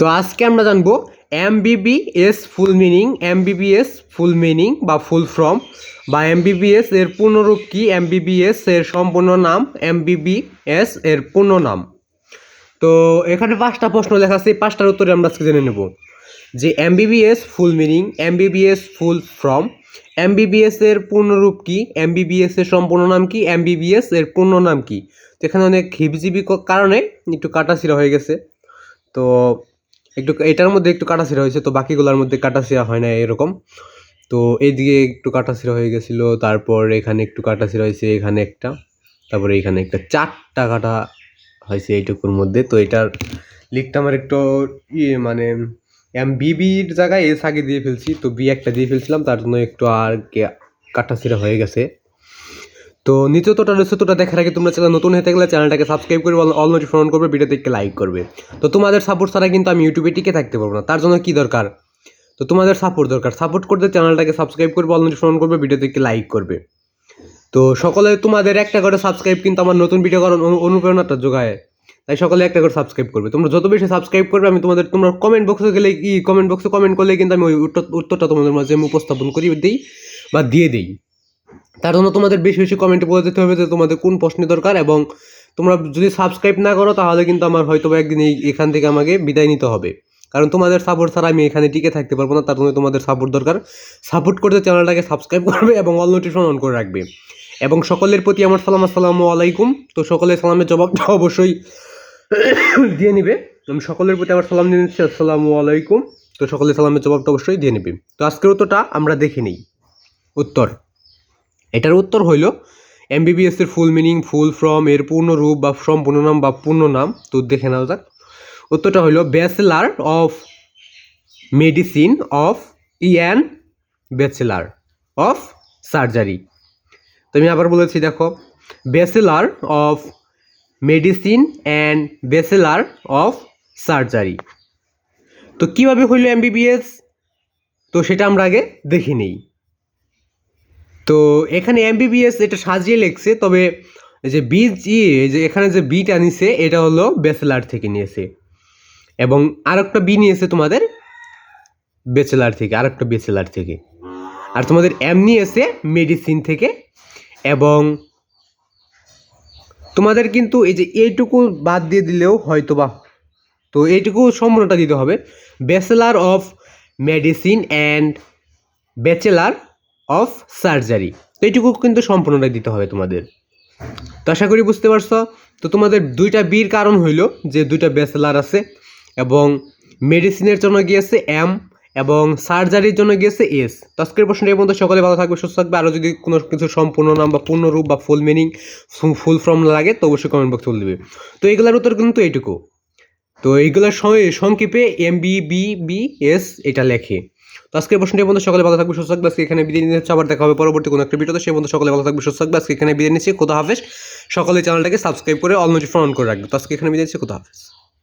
তো আজকে আমরা জানব MBBS full meaning MBBS full meaning বা ফুল ফর্ম বা এমবিবিএস এর পূর্ণরূপ কি এমবিবিএস এর সম্পূর্ণ নাম এমবিবিএস এর পূর্ণ নাম তো এখানে পাঁচটা প্রশ্ন লেখা আছে পাঁচটার উত্তরে আমরা আজকে জেনে নেব যে MBBS full meaning MBBS full form MBBS এর পূর্ণরূপ কি এমবিবিএস এর সম্পূর্ণ নাম কি এমবিবিএস এর পূর্ণ নাম কি তো এখানে অনেক হিবজিবি কারণে একটু কাটাছিরা হয়ে গেছে তো একটু এটার মধ্যে একটু কাটাছিরা হয়েছে, তো বাকিগুলোর মধ্যে কাটাছিরা হয় না এরকম। তো এইদিকে একটু কাটাছিরা হয়ে গেছিল, তারপর এখানে একটু কাটাছিরা হয়েছে, এখানে একটা, তারপরে এখানে একটা চারটা কাটা হয়েছে এইটুকুর মধ্যে। তো এটার লিখটা আমার একটু ইয়ে মানে এম বিবির জায়গায় এস আগে দিয়ে ফেলছি, তো বি একটা দিয়ে ফেলছিলাম, তার জন্য একটু আর কাটাছিরা হয়ে গেছে। তো নিচতটা রয়েছেতটা দেখার আগে তোমরা চ্যানেল নতুন হয়ে থাকলে চ্যানেলটাকে সাবস্ক্রাইব করে অল নোটিফিকেশন করবে ভিডিওতে একটি লাইক করবে। তো তোমাদের সাপোর্ট ছাড়া কিন্তু আমি ইউটিউবে টিকে থাকতে পারব না। তার জন্য কী দরকার? তো তোমাদের সাপোর্ট দরকার। সাপোর্ট করতে চ্যানেলটাকে সাবস্ক্রাইব করবে অল নোটিফিকেশন করবে ভিডিওতে একটি লাইক করবে। তো সকলে তোমাদের একটা করে সাবস্ক্রাইব কিন্তু আমার নতুন ভিডিও করার অনু- অনুপ্রেরণাটা যোগায়। তাই সকলে একটা করে সাবস্ক্রাইব করবে। তোমরা যত বেশি সাবস্ক্রাইব করবে, আমি তোমাদের, তোমরা কমেন্ট বক্সে গেলে কি কমেন্ট বক্সে কমেন্ট করলে কিন্তু আমি ওই উত্তর- উত্তরটা তোমাদের মাঝে আমি উপস্থাপন করি দিই বা দিয়ে দিই। তার জন্য তোমাদের বেশি বেশি কমেন্টে বলে দিতে হবে যে তোমাদের কোন প্রশ্নের দরকার এবং তোমরা যদি সাবস্ক্রাইব না করো, তাহলে কিন্তু আমার হয়তো একদিন এই এখান থেকে আমাকে বিদায় নিতে হবে। কারণ তোমাদের সাপোর্ট ছাড়া আমি এখানে টিকে থাকতে পারব না, তার জন্য তোমাদের সাপোর্ট দরকার। সাপোর্ট করতে চ্যানেলটাকে সাবস্ক্রাইব করবে এবং অল নোটিফিকেশন অন করে রাখবে। এবং সকলের প্রতি আমার সালাম, আসসালামু আলাইকুম। তো সকলের সালামের জবাবটা অবশ্যই দিয়ে নিবে। আমি সকলের প্রতি আমার সালাম দিয়ে নিচ্ছি, আসসালামু আলাইকুম। তো সকলের সালামের জবাবটা অবশ্যই দিয়ে নেবে। তো আজকের উত্তরটা আমরা দেখে নিই। উত্তর। এটার উত্তর হইল এমবিবিএস এর ফুল মিনিং ফুল ফর্ম এর পূর্ণ রূপ বা সম্পূর্ণ নাম বা পূর্ণ নাম। তো দেখে নাও যাক। উত্তরটা হইল ব্যাচেলার অফ মেডিসিন অফ ইয়ান ব্যাচেলার অফ সার্জারি তো আমি আবার বলেছি, দেখো bachelor of medicine and bachelor of surgery তো কীভাবে হইল এমবিবিএস তো সেটা আমরা আগে দেখে নিই। তো এখানে এমবিবিএস এটা সাজিয়ে লেখছে, তবে যে এই যে এখানে যে বিটা নিছে, এটা হলো ব্যাচেলার থেকে নিয়েছে। এবং আর একটা বি নিয়েছে তোমাদের ব্যাচেলার থেকে, আরেকটা ব্যাচেলার থেকে। আর তোমাদের এম নিয়েছে মেডিসিন থেকে, এবং তোমাদের কিন্তু এই যে এইটুকু বাদ দিয়ে দিলেও হয়তো বা তো এইটুকু সম্পূর্ণটা দিতে হবে। Bachelor of medicine and bachelor of surgery তো এইটুকু কিন্তু সম্পূর্ণটা দিতে হবে তোমাদের। তো আশা করি বুঝতে পারছ? তো তোমাদের দুইটা বির কারণ হইল যে দুইটা ব্যাচেলার আছে এবং মেডিসিনের জন্য গিয়েছে এম এবং সার্জারির জন্য গিয়েছে এস তো আজকের প্রশ্নটা পর্যন্ত। সকলে ভালো থাকবে, সুস্থ থাকবে। আরও যদি কোনো কিছু সম্পূর্ণ নাম বা পূর্ণরূপ বা ফুল মিনিং ফুল ফর্ম লাগে, তো অবশ্যই কমেন্ট বক্সে বলে দেবে। তো এইগুলোর উত্তর কিন্তু এইটুকু। তো এইগুলোর সংক্ষেপে M B B B S এটা লেখে। তো আজকের প্রশ্নটি বন্ধু সকালে ভালো থাকবে সুস্থ থাকবে আজকে এখানে বিদায় নিয়ে হচ্ছে। আবার দেখা হবে পরবর্তী কোনো একটা ভিডিওতে। সে বন্ধু সকালে ভালো থাকবে সুস্থ থাকবে আজকে এখানে বিদায় নিচ্ছি। কোথা হাফেজ। সকালে চ্যানেলটাকে সাবস্ক্রাইব করে অল নোটিফিকেশন অন করে রাখবে তো আজকে এখানে বিদায় নিচ্ছি। কোথা হাফেজ।